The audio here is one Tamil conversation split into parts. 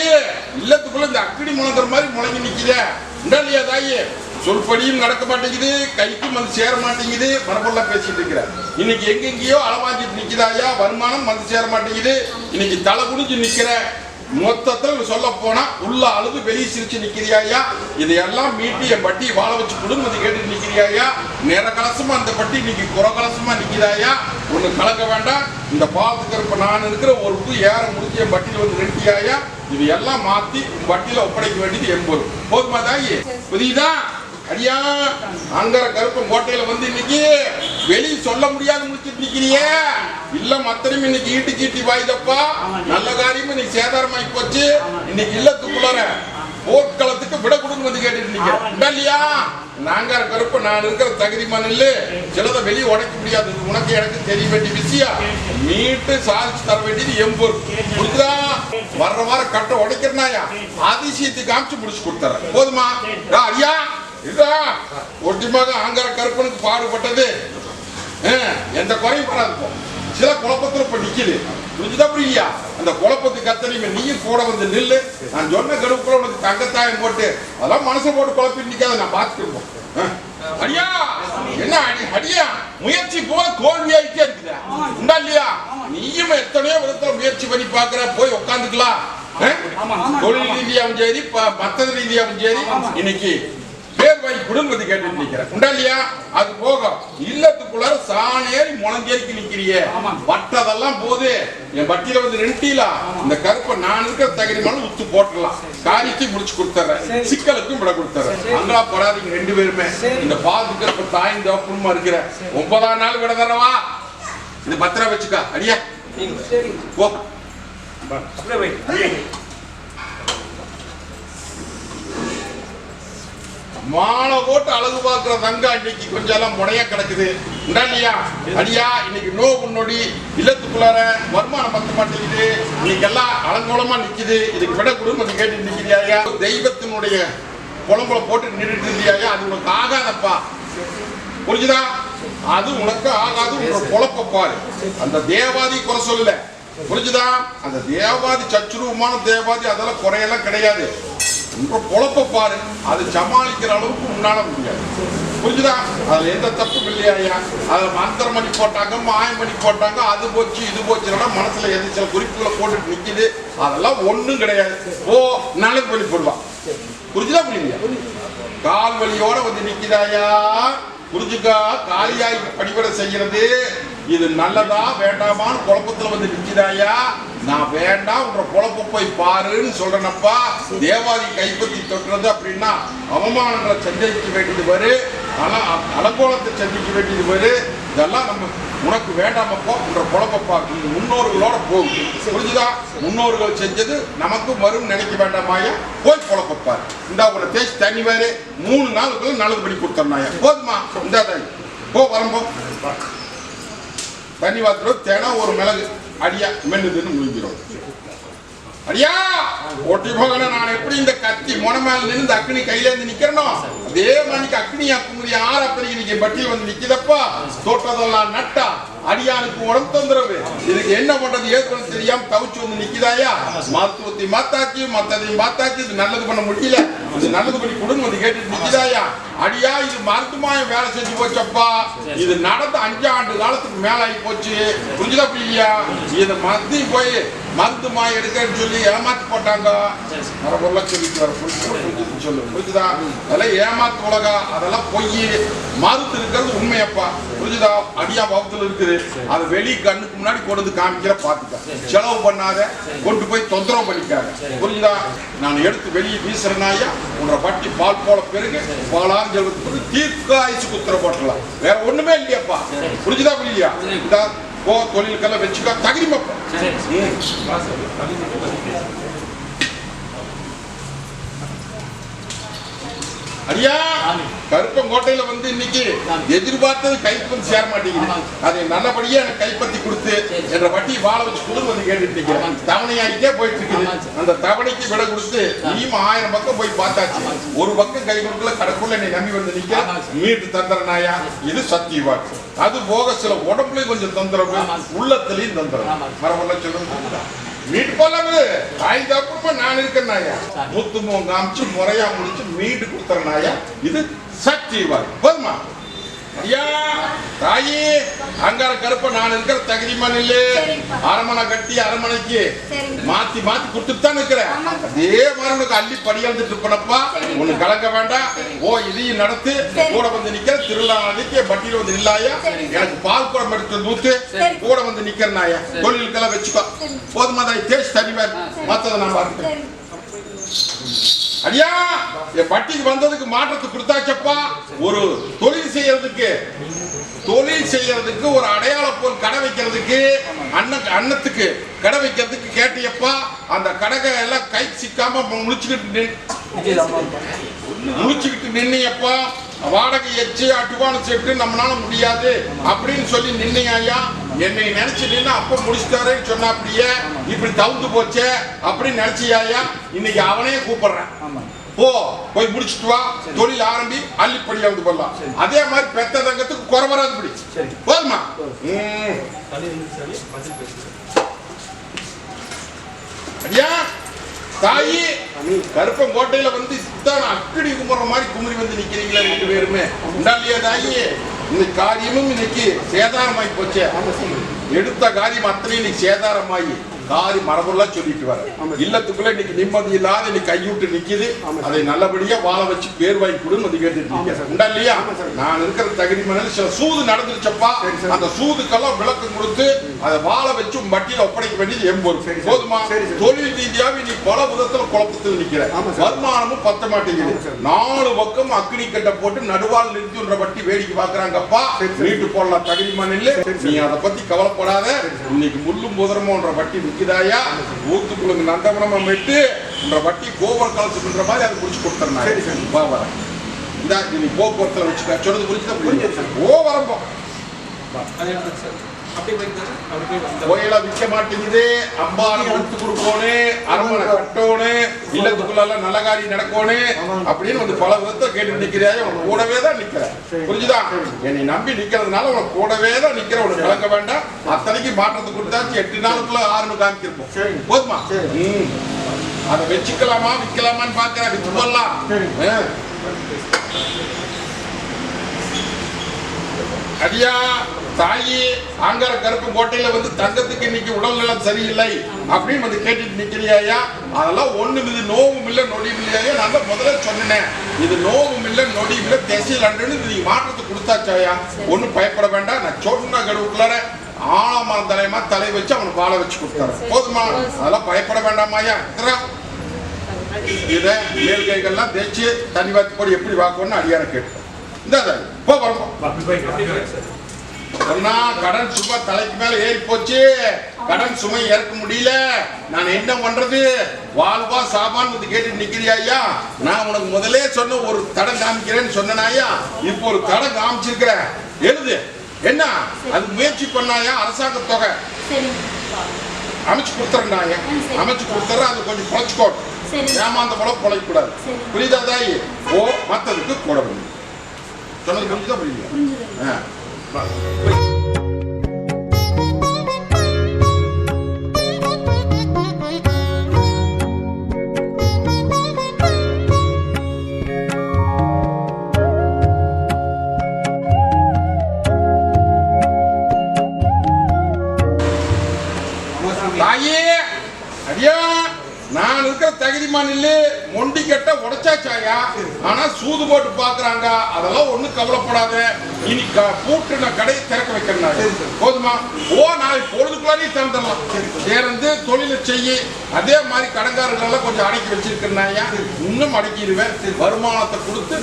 தாயே இல்லத்துக்குள்ள இந்த அக்கடி முழங்குற மாதிரி முழங்கி நிக்குதே. இல்லையா தாயே? சொல்படியும் நடக்க மாட்டேங்குது கைக்கும் வந்து சேர மாட்டேங்குது மனப்பொருளா பேசிட்டு இருக்கிற. இன்னைக்கு எங்கெங்கயோ அளவாஞ்சிட்டு நிக்குதாயா? வருமானம் வந்து சேர மாட்டேங்குது. இன்னைக்கு தலை குடிஞ்சு நிக்கிற. மொத்தத்தில் சொல்ல போனா உள்ள அழுது வெளியே சிரிச்சு நிக்கிறியாயா இதையெல்லாம் மீட்டி என் பட்டி வாழ வச்சு குடும்பத்தை கேட்டு நிக்கிறியாயா நேர கலசமா அந்த பட்டி இன்னைக்கு குற கலசமா நிக்கிறாயா ஒண்ணு கலக்க வேண்டாம். இந்த பாலத்துக்கு இருப்ப நான் இருக்கிற ஒரு பூ ஏற முடிஞ்சு என் பட்டியில வந்து நிறுத்தியாயா இது எல்லாம் மாத்தி வட்டியில பட்டியில ஒப்படைக்க வேண்டியது எண்பது போதுமா தாயி? புரியுதா? அடியா? அங்கர கருப்பம் கோட்டையில வந்து இன்னைக்கு வெளிய சொல்ல முடியாத முடிச்சிட்டு நிக்கிறியே இல்ல மத்தனையும் இன்னைக்கு ஈட்டு கீட்டி வாய்தப்பா. நல்ல காரியம் இன்னைக்கு சேதாரமாயி போச்சு. இன்னைக்கு இல்லத்துக்குள்ளார போர்க்களத்துக்கு விட கொடுங்க வந்து கேட்டுட்டு நிக்கிறேன் இல்லையா? நாங்க கருப்பு நான் இருக்கிற தகுதி மண்ணில் சிலதை வெளியே உடைக்க முடியாது. உனக்கு எனக்கு தெரிய வேண்டிய விஷயம். மீட்டு சாதிச்சு தர வேண்டியது எம்பூர் புரியுதா வர்ற வாரம் கட்ட உடைக்கிறனாயா? அதிசயத்தை காமிச்சு முடிச்சு கொடுத்துறேன். போதுமா? ஐயா இதா. ஒட்டிமாக ஆங்கர கருப்பனுக்கு பாடுபட்டது. எந்த குறையும் இப்போ. சில குழப்பத்துல இப்ப நிக்குது. புரிஞ்சுதா புரியலையா அந்த குழப்பத்துக்கு கத்தனையுமே நீயும் கூட வந்து நில்லு. நான் சொன்ன கடுப்புக்குள்ள உனக்கு தங்கத்தாயம் போட்டு அதெல்லாம் மனசை போட்டு குழப்பி நிக்காத நான் பார்த்துருப்போம் அடியா? என்ன அடி அடியா? முயற்சி போல தோல்வியாயிட்டே இருக்குதா. உண்டா இல்லையா? நீயும் எத்தனையோ விதத்துல முயற்சி பண்ணி பாக்குற போய் உட்காந்துக்கலாம் தொழில் ரீதியாவும் சரி மத்தது ரீதியாவும் சரி இன்னைக்கு பேர் வாங்கி குடும்பத்தை கேட்டு நிக்கிறேன். உண்டா இல்லையா? அது போக இல்லத்துக்குள்ளார சாணேறி முளஞ்சேரிக்கு நிக்கிறியே வட்டதெல்லாம் போது என் வட்டியில வந்து நின்ட்டீலா இந்த கருப்பை நான் இருக்கிற தகுதிமான உத்து போட்டுடலாம். காரியத்தையும் முடிச்சு கொடுத்துறேன். சிக்கலுக்கும் விட கொடுத்துறேன். அங்களா படாதீங்க ரெண்டு பேருமே. இந்த பால் கருப்பை தாயின் தோப்பணுமா இருக்கிற. ஒன்பதாம் நாள் விட தரவா? இது பத்திரம் வச்சுக்கா. அடியா. போ. மாலை போட்டு அழகு பார்க்கிற தங்கம் இன்னைக்கு கொஞ்சம் எல்லாம் முனையா கிடக்குது. இல்லையா? அடியா இன்னைக்கு நோவு நொடி இல்லத்துக்குள்ளார வருமானம் பத்த மாட்டேங்குது. இன்னைக்கு எல்லாம் அலங்கோலமா நிக்குது. இதுக்கு விட குடும்பத்தை கேட்டு நிக்கிறியாயா தெய்வத்தினுடைய குழம்புல போட்டு நின்றுட்டு இருந்தியாயா அது உனக்கு ஆகாதப்பா. புரிஞ்சுதா? அது உனக்கு ஆகாது உன்னோட குழப்ப பாரு. அந்த தேவாதி குறை சொல்லல. புரிஞ்சுதா? அந்த தேவாதி சச்சுருவமான தேவாதி அதெல்லாம் குறையெல்லாம் கிடையாது. உங்க பொழப்ப பாரு. அது சமாளிக்கிற அளவுக்கு உன்னால முடியாது. புரிஞ்சுதா? அதுல எந்த தப்பும் இல்லையா அதுல மந்திரம் பண்ணி போட்டாங்க மாயம் பண்ணி போட்டாங்க அது போச்சு இது போச்சுன்னா மனசுல எது சில குறிப்புகளை போட்டுட்டு நிக்குது. அதெல்லாம் ஒண்ணும் கிடையாது. ஓ நல்லது பண்ணி போடுவான் புரிஞ்சுதா புரியலையா? கால் வலியோட வந்து நிக்குதாயா புரிஞ்சுக்கா? காலியாய் படிவட செய்யறது. இது நல்லதா வேண்டாமான்னு குழப்பத்துல வந்து நிக்குதாயா நான் வேண்டாம் உன்ற குழப்ப போய் பாருன்னு சொல்றேனப்பா. தேவாதி கைப்பற்றி தொட்டுறது அப்படின்னா அவமானங்களை சந்திக்க வேண்டியது வரு. ஆனா அலங்கோலத்தை சந்திக்க வேண்டியது வரு. இதெல்லாம் நம்ம உனக்கு வேண்டாமப்போ உன்ற குழப்பப்பா நீ முன்னோர்களோட போகுது புரிஞ்சுதா? முன்னோர்கள் செஞ்சது நமக்கும் வரும் நினைக்க வேண்டாமாயா போய் குழப்பப்பார் இந்த உங்களை தேய்ச்சி தண்ணி வேறு மூணு நாளுக்குள்ள நல்லது பண்ணி கொடுத்தோம்னாயா போதுமா? இந்த போ வரம்போ. தண்ணி வாத்துறோம். தினம் ஒரு மிளகு. அடியா மென்னுதுன்னு முழுகிறோம் அடியா ஒட்டி போகல நான் எப்படி இந்த கத்தி மொனமேல நின்று அக்னி கையில இருந்து நிக்கிறனோ? அதே மணிக்கு அக்னி அக்குமுடி ஆற அப்படி இன்னைக்கு பட்டி வந்து நிக்கிதப்பா? தோட்டதெல்லாம் நட்டா அடியானுக்கு உடம்பு தொந்தரவு இதுக்கு என்ன பண்றது? ஏது தெரியாம தவிச்சு வந்து நிக்கிறாயா மருத்துவத்தை மாத்தாக்கி மத்ததையும் மாத்தாக்கி இது நல்லது பண்ண முடியல. இது நல்லது பண்ணி கொடுங்க வந்து கேட்டுட்டு நிக்கிறாயா அடியா இது மருத்துவமாயம் வேலை செஞ்சு போச்சப்பா. இது நடந்த அஞ்சு ஆண்டு காலத்துக்கு மேல ஆகி போச்சு. புரிஞ்சுதா புரியலையா இது மருந்தி போய் மருந்து எடுக்கன்னு சொல்லி ஏமாத்தி போட்டாங்க. வர பொருளை சொல்லிட்டு வர சொல்லு. புரிஞ்சுதா? அதெல்லாம் ஏமாத்து உலகா. அதெல்லாம் பொய். மருந்து இருக்கிறது உண்மையப்பா. புரிஞ்சுதா? அடியா பாவத்துல இருக்குது. அது வெளி கண்ணுக்கு முன்னாடி கொண்டு வந்து காமிக்கிற பாத்துக்க. செலவு பண்ணாத கொண்டு போய் தொந்தரவு பண்ணிக்காத. புரிஞ்சுதா? நான் எடுத்து வெளியே வீசுறனாயா உன்னோட பட்டி பால் போல பெருகு பாலாறு ஜெல்வத்துக்கு தீர்க்க ஆயிச்சு குத்துற போட்டலாம் வேற ஒண்ணுமே இல்லையாப்பா. புரிஞ்சுதா புரியலையா இந்த போ தொழிலுக்கெல்லாம் வச்சுக்கோ. தகுதிமப்பா ஐயா கோட்டையில வந்து இன்னைக்கு எதிர்பார்த்தது கைக்கு வந்து சேர மாட்டேங்குது. அதை நல்லபடியா எனக்கு கைப்பற்றி கொடுத்து என்ற வட்டி வாழ வச்சு கொடுங்க வந்து கேட்டுட்டு நிக்கிறேன் தவணையாகிட்டே போயிட்டு இருக்குது. அந்த தவணைக்கு விட கொடுத்து நீயும் ஆயிரம் பக்கம் போய் பார்த்தாச்சு. ஒரு பக்கம் கை கொடுக்கல கடற்குள்ள என்னை நம்பி வந்து நிக்க. மீட்டு தந்திரனாயா இது சத்திய வாக்கு. அது போக சில உடம்புலயும் கொஞ்சம் தொந்தரவு உள்ளத்திலையும் தொந்தரவு. மரபுள்ள சொல்லுங்க மீட் போலாமே. ஐந்து அப்புறமா நான் இருக்கிறேன் நாயா. முத்து முகம் காமிச்சு முறையா முடிச்சு மீட்டு கொடுத்துறேன் நாயா. இது சக்தி வரும் போதுமா? ஐயா தாயி அங்கார கருப்ப நான் இருக்கிற தகுதிமான் இல்ல. அரமனை கட்டி அரமனைக்கு. மாத்தி மாத்தி கொடுத்துட்டு தான் இருக்கிறேன். அதே மாதிரி உனக்கு அள்ளி படியாந்துட்டு இருப்பனப்பா. ஒண்ணு கலங்க வேண்டாம் ஓ இதையும் நடத்து. கூட வந்து நிக்கிற திருவிழா அன்னைக்கு பட்டியல வந்து சரிங்க. எனக்கு பால் குடம் எடுத்து ஊத்து. கூட வந்து நிக்கிறனாயா தொழிலுக்கெல்லாம் வச்சுக்கோ. போதுமா அதை தேய்ச்சி தனிவேன் மத்ததை நான் சரி அடியா என் பட்டிக்கு வந்ததுக்கு மாற்றத்தை கொடுத்தாச்சப்பா. ஒரு தொழில் செய்யறதுக்கு தொழில் செய்யறதுக்கு ஒரு அடையாள பொருள் கடை வைக்கிறதுக்கு அன்ன அன்னத்துக்கு கடை வைக்கிறதுக்கு கேட்டியப்பா. அந்த கடகை எல்லாம் கை சிக்காம முழிச்சுக்கிட்டு நின் முழிச்சுக்கிட்டு நின்னியப்பா வாடகை எச்சு அட்டுவான செட்டு நம்மளால முடியாது அப்படின்னு சொல்லி நின்னையா என்னை நினைச்சு நின்று அப்ப முடிச்சிட்டாருன்னு சொன்னா அப்படியே இப்படி தவுந்து போச்சே அப்படின்னு நினைச்சியாயா இன்னைக்கு அவனே கூப்பிடுறேன். போ போய் முடிச்சிட்டு வா. தொழில் ஆரம்பி அள்ளிப்படி வந்து போடலாம். அதே மாதிரி பெத்த தங்கத்துக்கு குறை வராது படி போதுமா. ஐயா தாயி கருப்பங்கோட்டையில வந்து இத்தனை அக்கடி குமுற மாதிரி குமரி வந்து நிக்கிறீங்களா ரெண்டு பேருமே. உண்டாலியா தாயி? இந்த காரியமும் இன்னைக்கு சேதாரமாயி போச்சே. எடுத்த காரியம் அத்தனையும் இன்னைக்கு சேதாரமாயி. காரி மரபுலாம் சொல்லிட்டு வர. இல்லத்துக்குள்ள இன்னைக்கு நிம்மதி இல்லாத இன்னைக்கு கைவிட்டு நிக்குது. அதை நல்லபடியா வாழ வச்சு பேர் வாங்கி கொடுன்னு வந்து கேட்டுட்டு. உண்டா இல்லையா? நான் இருக்கிற தகுதி சில சூது நடந்துருச்சப்பா. அந்த சூதுக்கெல்லாம் விளக்கம் கொடுத்து அதை வாழ வச்சு உன் வட்டியில ஒப்படைக்க வேண்டியது எம்பொரு போதுமா? தொழில் ரீதியாக நீ பல விதத்துல குழப்பத்தில் நிக்கிற. வருமானமும் பத்த மாட்டேங்குது. நாலு பக்கம் அக்னி கட்டை போட்டு நடுவால் நிறுத்தின்ற வட்டி வேடிக்கை பாக்குறாங்கப்பா வீட்டு போடலாம் தகுதி மண்ணில் நீ அதை பத்தி கவலைப்படாத. இன்னைக்கு முள்ளும் புதரமோன்ற வட்டி விக்குதாயா ஊத்துக்குள்ள நந்தவனமா விட்டு என்ற வட்டி கோபுர கலத்துக்குன்ற மாதிரி அதை குடிச்சு கொடுத்துறேன் வா வரேன் இந்த நீ போக்குவரத்துல வச்சுக்க. சொன்னது புரிஞ்சுதா புரியுது? ஓ வரம்போ கோயில விற்க மாட்டேங்குது. அம்பாரம் கொடுத்து கொடுக்கோனு அரமனை கட்டோனு இல்லத்துக்குள்ள நல்ல காரியம் நடக்கோனு அப்படின்னு வந்து பல விதத்தை கேட்டு நிக்கிறியா உனக்கு கூடவே தான் நிக்கிற புரிஞ்சுதா? என்னை நம்பி நிக்கிறதுனால உனக்கு கூடவே தான் நிக்கிற உனக்கு கலங்க வேண்டாம். அத்தனைக்கு மாற்றத்தை கொடுத்தாச்சு. எட்டு நாளுக்குள்ள ஆறுனு காமிக்கிருப்போம் போதுமா. அதை வச்சுக்கலாமா விற்கலாமான்னு பாக்குறேன் வித்து போடலாம். அடியா தாயி ஆங்கார கருப்பு கோட்டையில வந்து தங்கத்துக்கு இன்னைக்கு உடல்நலம் சரியில்லை அப்படின்னு வந்து கேட்டுட்டு நிக்கிறியாயா அதெல்லாம் ஒண்ணும் இது நோவும் இல்ல நொடியும் இல்லையா நான் தான் முதல்ல சொன்னேன். இது நோவும் இல்ல நொடியும் இல்ல அண்டுன்னு நீங்க மாற்றத்தை கொடுத்தாச்சாயா ஒண்ணும் பயப்பட வேண்டாம். நான் சொன்ன கடுவுக்குள்ளார ஆழமான தலையமா தலை வச்சு அவனுக்கு வாழ வச்சு கொடுத்தாரு போதுமா? அதெல்லாம் பயப்பட வேண்டாமாயா இதை மேல் கைகள்லாம் தேய்ச்சி தண்ணி வாத்தி போட்டு எப்படி வாக்கணும்னு அடியார கேட்டு இந்த போ வரப்போ சொன்னா கடன் சும்மா தலைக்கு மேல ஏறி போச்சு. கடன் சுமை இறக்க முடியல. நான் என்ன பண்றது? வாழ்வா சாபான்னு வந்து கேட்டு நிக்கிறியா ஐயா? நான் உனக்கு முதல்ல சொன்ன ஒரு தடம் காமிக்கிறேன்னு சொன்னனாயா இப்போ ஒரு தடம் காமிச்சிருக்கிறேன். எழுது. என்ன? அது முயற்சி பண்ணாயா அரசாங்க தொகை. அமைச்சு சரி. அமைச்சு கொடுத்துறேன் அது கொஞ்சம் குறைச்சிக்கோட்டும் சரி. ஏமாந்த போல பொழைக்கூடாது சரி. புரியுதா தாயி? ஓ மத்ததுக்கு கூட சொன்னது புரிஞ்சுதா. புரியுது தாயே அடியா நான் இருக்கிற தகுதிமான் இல்ல மொண்டி கட்ட உடைச்சாச்சாயா? ஆனா சூது போட்டு பாக்குறாங்க அதெல்லாம் ஒண்ணும் கவலைப்படாத. இனி க- பூட்டுன கடையை திறக்க வைக்கிறேன் போதுமா? ஓ நாளை பொழுதுக்குள்ளாரே திறந்துடலாம். சேர்ந்து தொழிலை செய்ய அதே மாதிரி கடன்காரர்கள் எல்லாம் கொஞ்சம் அடக்கி வச்சிருக்கிறேன்னாயா இன்னும் அடக்கிடுவேன். வருமானத்தை கொடுத்து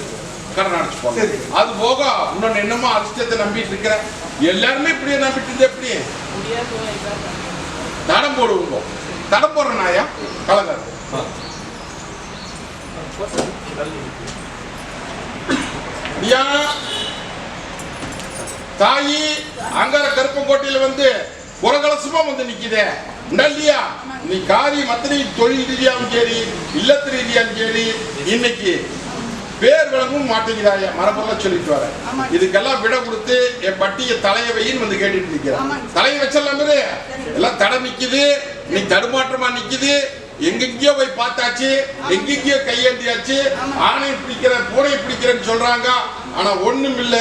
கடன் அடைச்சு போறேன் அது போக இன்னொன்னு என்னமோ அதிர்ஷ்டத்தை நம்பிட்டு இருக்கிறேன். எல்லாருமே இப்படியே நம்பிட்டு இருந்தா எப்படி? தடம் போடுவோங்க தடம் போடுற நாயா கலங்காது. ஐயா தாயி அங்கார கருப்பங்கோட்டையில வந்து குரகலசமா வந்து நிக்குதே. இல்லையா நீ காரியம் அத்தனை தொழில் ரீதியாவும் சரி இல்லத்து ரீதியாவும் சரி இன்னைக்கு பேர் விளங்கும் மாட்டேங்கிறாயா மரபெல்லாம் சொல்லிட்டு ஆமாங்க. இதுக்கெல்லாம் விட கொடுத்து என் பட்டிய தலைய வையின்னு வந்து கேட்டுட்டு நிக்கிறேன். தலையை வச்சிடலாம். எல்லாம் தடை நிக்குது நீ தடுமாற்றமா நிக்குது. எங்கெங்கயோ போய் பார்த்தாச்சு எங்கெங்கயோ கையேந்தியாச்சு ஆணை பிடிக்கிறேன் பூனை பிடிக்கிறேன்னு சொல்றாங்க. ஆனா ஒண்ணும் இல்ல.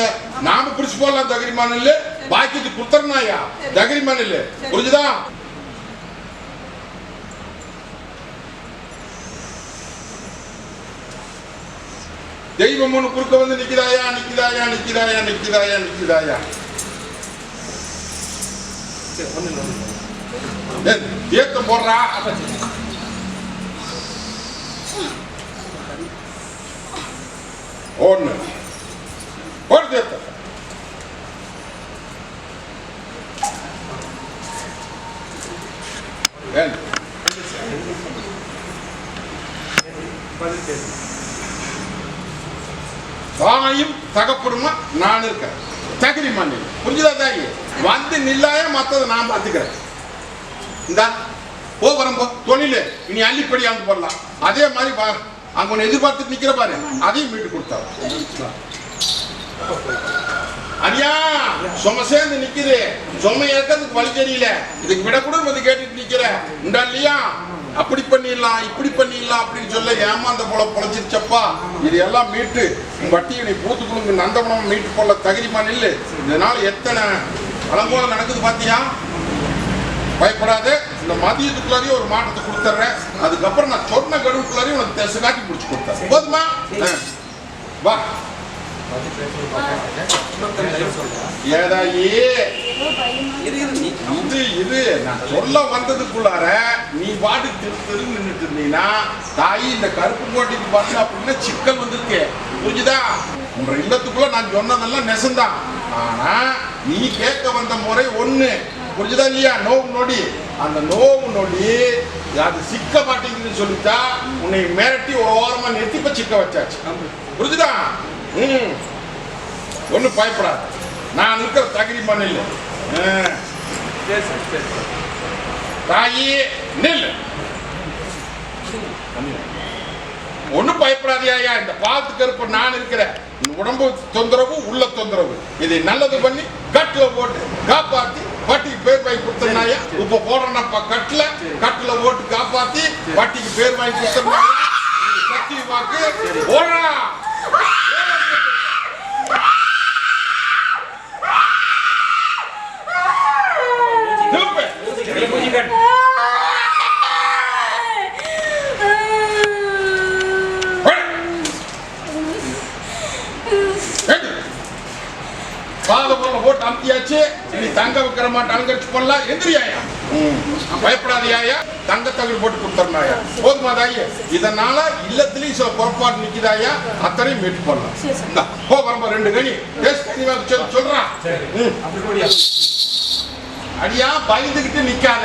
நாம பிடிச்சு போடலாம் தகரிமான் இல்ல. பாக்கிட்டு குடுத்துறனாயா தகரிமான் இல்ல. புரிஞ்சுதா? தெய்வம் ஒண்ணு குறுக்க வந்து நிக்குதாயா நிக்கிறாயா நிக்கிறாயா நிக்கிறாயா நிக்குதாயா? சரி ஒண்ணு இல்லை, தீர்த்தம் போடுறா. ஒண்ணு போடு தீர்த்தம் ஏன் தாயும் தகப்படுமா நான் இருக்கேன் தகுதி மண்ணி புரிஞ்சுதா தாயி வந்து நில்லாய மற்றதை நான் பார்த்துக்கிறேன் இந்தா போ வரம்போ தொழில் இனி அள்ளிப்படி போடலாம் அதே மாதிரி பா அங்க ஒன்று எதிர்பார்த்து நிக்கிற பாரு. அதையும் மீட்டு கொடுத்தாரு அரியா சும சேர்ந்து நிக்குது. சுமை ஏற்கிறதுக்கு வழி தெரியல. இதுக்கு விட கூட வந்து கேட்டுட்டு நிக்கிற. உண்டா இல்லையா? அப்படி பண்ணிடலாம் இப்படி பண்ணிடலாம் அப்படின்னு சொல்ல ஏமாந்த போல பொழைச்சிருச்சப்பா. இது எல்லாம் மீட்டு உன் வட்டியை நீ பூத்துக்குழுங்க நந்தவனம் மீட்டு போல தகுதிமா நில்லு. இதனால எத்தனை அலங்கோலம் நடக்குது பாத்தியா? பயப்படாத இந்த மதியத்துக்குள்ளாரையும் ஒரு மாற்றத்தை கொடுத்துட்றேன் அதுக்கப்புறம் நான் சொன்ன கடுவுக்குள்ளாரையும் உனக்கு தெச காட்டி முடிச்சு கொடுத்தேன். போதுமா? வா. பதில் பேசுறது பார்க்கிறேன். இது இது நான் சொல்ல வந்ததுக்குள்ளார நீ பாட்டு திரு திரு நின்றுட்டு இருந்தீங்கன்னா தாயி இந்த கருப்பு கோட்டைக்கு பண்ண அப்படின்னா சிக்கல் வந்திருக்கு. புரிஞ்சுதா? உங்க இல்லத்துக்குள்ள நான் சொன்னதெல்லாம் நெசந்தான். ஆனா நீ கேட்க வந்த முறை ஒண்ணு. புரிஞ்சுதா இல்லையா? நோவு நொடி அந்த நோவு நொடி அது சிக்க மாட்டேங்குதுன்னு சொல்லிட்டா உன்னை மிரட்டி ஒரு ஓரமா நிறுத்தி இப்ப சிக்க வச்சாச்சு. புரிஞ்சுதா? ம். ஒன்றும் பயப்படாது. நான் இருக்கிற தகுதி மண்ணில். தாயி நில் ஒன்றும் பயப்படாதியாயா இந்த பாத்து கருப்பு நான் இருக்கிறேன் உடம்பு தொந்தரவு உள்ள தொந்தரவு. இதை நல்லது பண்ணி கட்டுல போட்டு காப்பாத்தி வட்டிக்கு பேர் வாங்கி கொடுத்தனாயா? இப்ப போடுறேன்னப்பா கட்டுல. கட்டுல போட்டு காப்பாத்தி வட்டிக்கு பேர் வாங்கி கொடுத்தனாயா? சக்தி வாக்கு. பாதபுரம் போட்டு அமுத்தியாச்சு. நீ தங்க வைக்கிற மாட்டேன் அலங்கரிச்சு போடலாம் எந்திரியாயா? பயப்படாதயாயா? தங்க தகடு போட்டு கொடுத்துருந்தாயா போதுமா தாயி? இதனால இல்லத்திலையும் சில புறப்பாடு நிக்குதாயா? அத்தனையும் மீட்டு போடலாம். போ வரம்பா ரெண்டு சொல்லு சொல்றான்? அடியா பயந்துகிட்டு நிக்காத.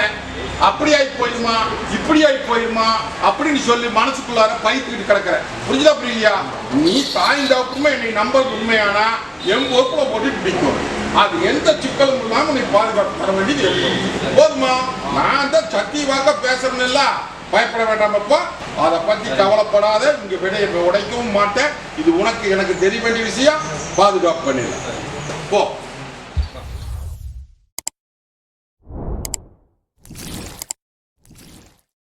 அப்படி ஆகி போயிருமா? இப்படி ஆகி போயிருமா? அப்படின்னு சொல்லி மனசுக்குள்ளார பயத்துக்கிட்டு கிடக்குற. புரிஞ்சுதா புரியலையா? நீ தாய்ந்தாப்புமே என்னை நம்புறது உண்மையானா? என் பொறுப்புல போட்டு நிற்கும் அது எந்த சிக்கலும் இல்லாம நீ பாதுகாப்பு தர வேண்டியது இருக்கும். போதுமா? நான் தான் சக்தி வாக்க பேசுறேன்ல பயப்பட வேண்டாம் அப்போ. அதை பத்தி கவலைப்படாத. இங்க விடையை உடைக்கவும் மாட்டேன். இது உனக்கு எனக்கு தெரிய வேண்டிய விஷயம். பாதுகாப்பு பண்ணிடலாம் போ.